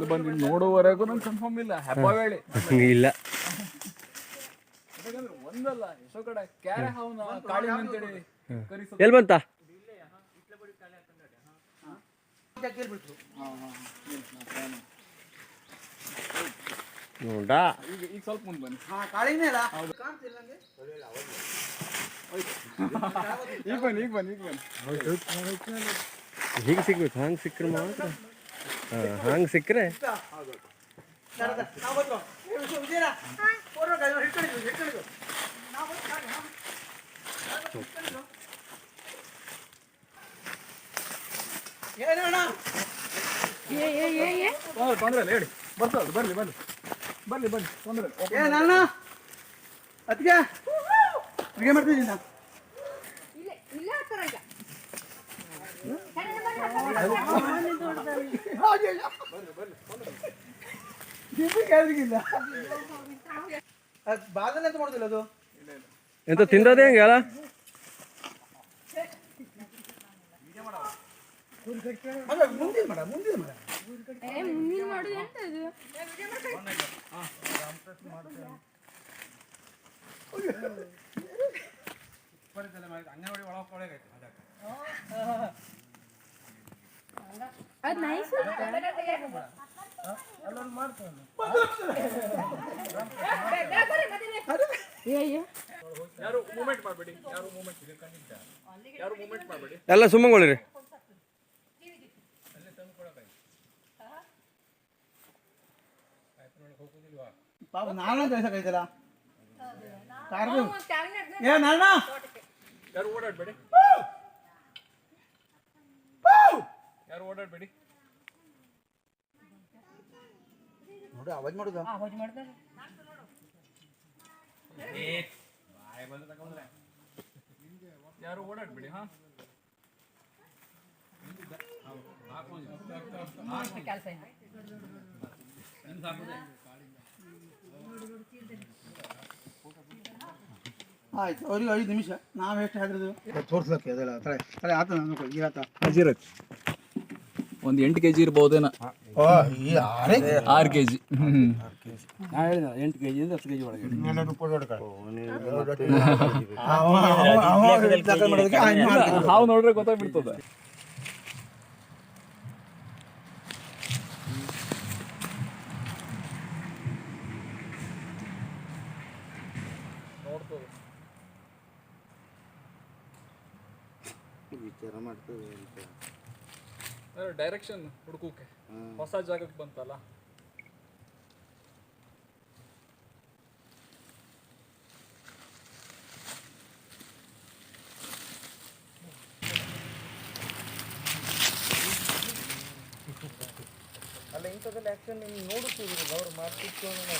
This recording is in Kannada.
ಇಲ್ಲಿ ಬಂದು ನೋಡುವವರೆಗೂ ನಂಗೆ ಕನ್ಫರ್ಮ್ ಇಲ್ಲ. ಹಬ್ಬ ವೇಳೆ. ಇಲ್ಲ. ಯಾಕಂದ್ರೆ ಒಂದಲ್ಲ ಎಷ್ಟೋ ಕಡೆ ಕ್ಯಾರೆ ಹಾವನ ಕಾಳಿ ಅಂತೇಳಿ ಎಲ್ಲಿ ಬಂತ? ನೋಡ ಈಗ ಈಗ ಸ್ವಲ್ಪ ಮುಂದೆ ಬನ್ನಿ. ಹಾ ಕಾಳಿನೇ ಅಲ್ಲ ಈಗ ಬನ್ನಿ ಈಗ ಬನ್ನಿ ಈಗ ಬನ್ನಿ. ಹೀಗೆ ಸಿಗ್ಬೇಕು ಹಂಗೆ ಸಿಕ್ಕರೆ ಮಾತ್ರ. ಹಂಗೆ ಸಿಕ್ಕರೆ ತೊಂದ್ರೆ ಇಲ್ಲ ಹೇಳಿ. ಬರ್ತದೆ ಬರ್ಲಿ ಬರ್ಲಿ. ಬರ್ಲಿ ಬರ್ಲಿ ತೊಂದರೆ ಅದಕ್ಕೆ ಅಡುಗೆ ಮಾಡ್ತಿದ್ದೀನಿ ನಾನು ಇಲ್ಲೇ ಇಲ್ಲೇ ಹಾಕ್ತಾರ ಈಗ ಕೇಳಿಲ್ಲ ಅದು ಬಾದನೆ ಅಂತ ಮಾಡೋದಿಲ್ಲ ಅದು ಎಂತ ತಿಂದದೆ ಹೆಂಗೆ ಅಲ್ಲ ಅಲ್ಲ ಮುಂದಿನ ಮರ ಮುಂದಿನ ಮರ ಏ ಮುಂದಿನ ಮಾಡುದು ಎಂತ ಇದು ಅದು ನೈಸ್ ಯಾರು ಮೂಮೆಂಟ್ ಮಾಡಬೇಡಿ ಯಾರು ಮೂಮೆಂಟ್ ಯಾರು ಮೂಮೆಂಟ್ ಮಾಡಬೇಡಿ. ಎಲ್ಲ ಸುಮ್ಮಗೊಳ್ಳಿರಿ ಪಾಪ ನಾನು ಕಳ್ಸಕೈತಲ್ಲ ಕಾರ್ದು? ಏ ನಾನ ಯಾರು ಓಡಾಡಬೇಡಿ. ಯಾರು ಓಡಾಡಬೇಡಿ ನೋಡಿ ಅವಾಜ್ ಮಾಡುದ? ಯಾರು ಓಡಾಡಬೇಡಿ ಹಾ? ಆಯ್ತು ಅವ್ರಿಗೆ ಐದು ನಿಮಿಷ. ನಾವು ಎಷ್ಟು ಹಾಕಿದ್ರು ತೋರ್ಸ್ಲಕ್ಕೆ ಅದೆಲ್ಲ ತಲೆ ತಲೆ ಆತ ನಾನು ಈಗ ಆತ. ಹಜಿರತ್. ಒಂದು ಎಂಟು ಕೆಜಿ ಇರ್ಬೋದೇನ. ಆರೇ ಆರು ಕೆ ಜಿ ಅವ ಅವ- ಅವ ಲೆಕ್ಕ ಮಾಡೋದಕ್ಕೆ ಹಂಗ್ ಮಾಡ್ತಿದ್ರು. ಹಾವು ನೋಡ್ರೆ ಗೊತ್ತಾಗ್ಬಿಡ್ತದೆ. ಡೈರೆಕ್ಷನ್ ಹುಡುಕೋಕೆ ಹೊಸ ಜಾಗಕ್ಕೆ ಬಂತಲ್ಲ. ಅಲ್ಲ ಇಂಥದ್ದಲ್ಲಿ ಆ್ಯಕ್ಷನ್ ನಿಮ್ಗೆ ನೋಡುತ್ತೀವಿ ಅವ್ರು ಮಾಡ್ತಿತ್ತು ಅನ್ನೋ